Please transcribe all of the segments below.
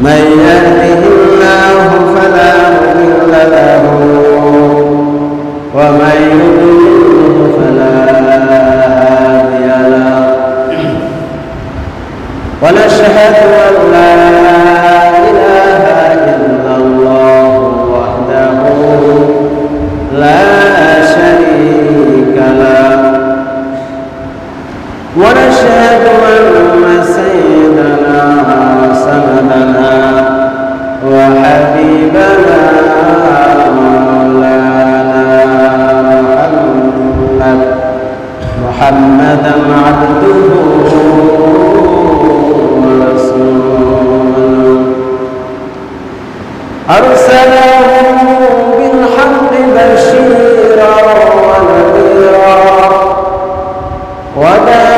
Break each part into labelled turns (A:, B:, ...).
A: من يهده الله فلا مضل له ومن يضلل فلا هادي له. ونشهد أن لا إله إلا الله وحده لا محمد محمدا عبده ورسوله. أرسله بالحق بشيرا ونذيرا. وداعيا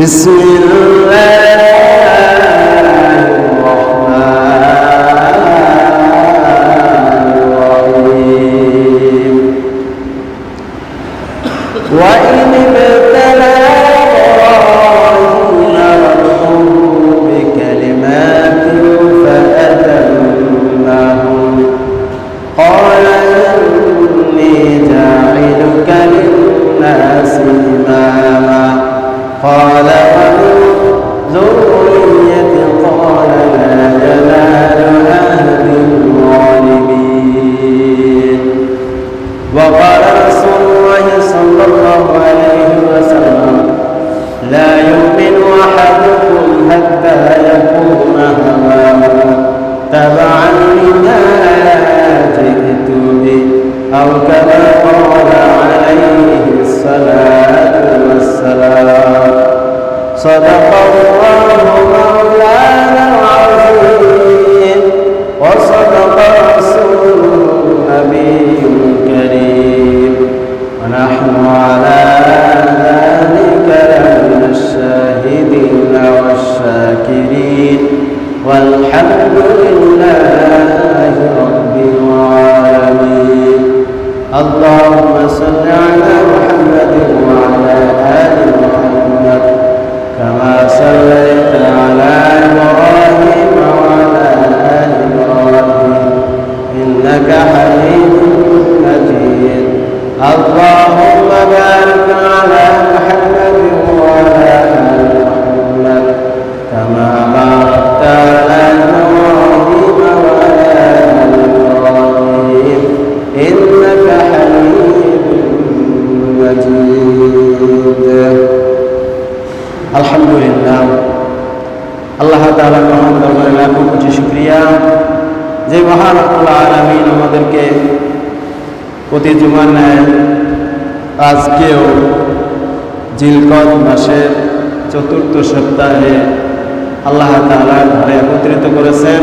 A: بسم الله وقال رسول الله صلى الله عليه وسلم لا يؤمن أحدكم حتى يكون هواه. تبعا لما جئت به أو كما قال عليه الصلاة والسلام. صدق حميد مجيد اللهم بارك على محمد وعلى آل محمد كما باركت على إبراهيم وعلى آل إبراهيم إنك حميد مجيد আলহামদুলিল্লাহ আল্লাহ তালা মহান দরবারে লাখো কোটি শুক্রিয়া যে মহান আল্লাহ আলমিন আমাদেরকে প্রতি জুমার ন্যায় আজকেও জিলকদ মাসের চতুর্থ সপ্তাহে আল্লাহ তালার ঘরে একত্রিত করেছেন।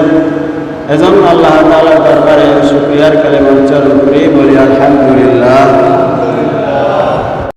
A: এজন্য আল্লাহ তালার দরবারে শুক্রিয়ার কালে উচ্চারণ করি বলি, আলহামদুলিল্লাহ।